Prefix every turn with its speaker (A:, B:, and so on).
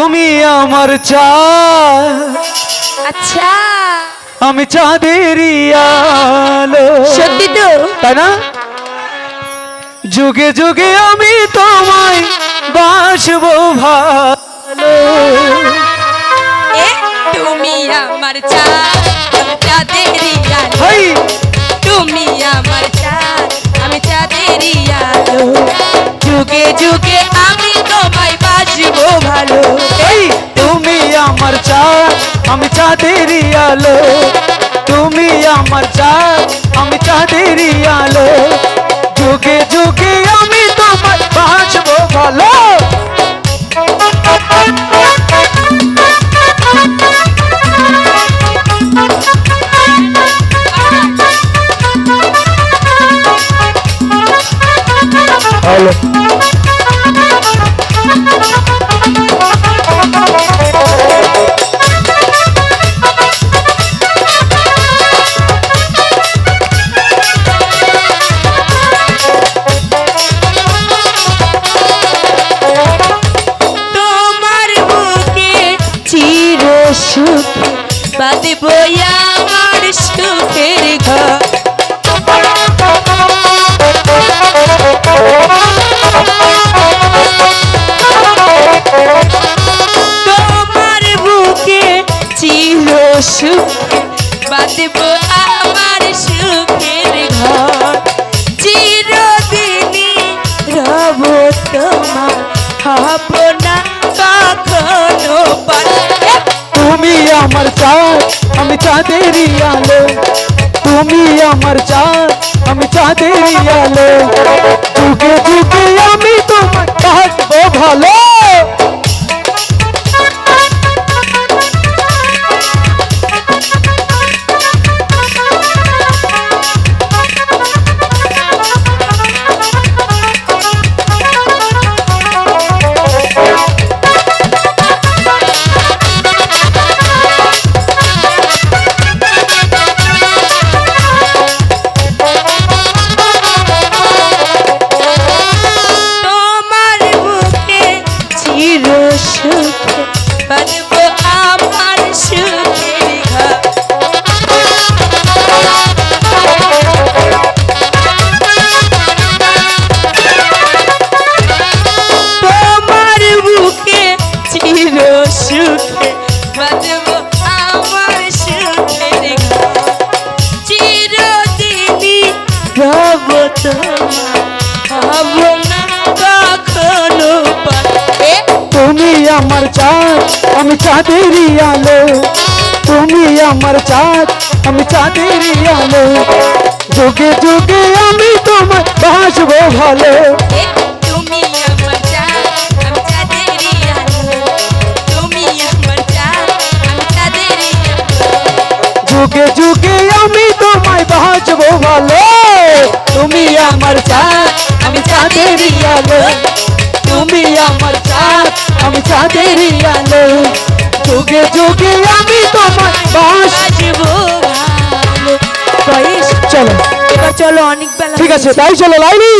A: তুমি আমার চা
B: আচ্ছা।
A: আমি চাঁদেরই আলো।
B: সত্যি তো?
A: তাই না? যুগে যুগে আমি তোমায় বাসবো ভালো।
B: তুমি আমার চাঁদ। আমি চাঁদেরই আলো তুমি আমার চাঁদ আমি চাঁদেরই আলো যুগে যুগে আমি
A: তোমার বাঁচবো ভালো হ্যালো
B: সুখ বাঁধব আমার সুখের ঘর। বুকে চির সুখ। বাঁধব আমার সুখের ঘর। চিরদিনই রব তোমার না।
A: আমার চাঁদ আমি চাঁদেরই আলো তুমি আমার চাঁদ আমি চাঁদেরই আলো যুগে যুগে আমি তুমি আমার চাঁদ আমি চাঁদেরই আলো তুমি আমার চাঁদ আমি চাঁদেরই আলো যুগে যুগে আমি তোমার বাসবো ভালো
B: এ তুমি আমার চাঁদ আমি চাঁদেরই আলো তুমি আমার চাঁদ আমি চাঁদেরই আলো
A: যুগে যুগে আমি তোমায় বাঁচবো ভালো তুমি আমার চাঁদ আমি চাঁদেরই আলো। তুমি আমার চাঁদ আমি চাঁদেরই আলো। যুগে যুগে আমি তোমার
B: বাজবো
A: চলো।
B: এবার চলো অনেক বেলা
A: ঠিক আছে তাই চলো লাইনি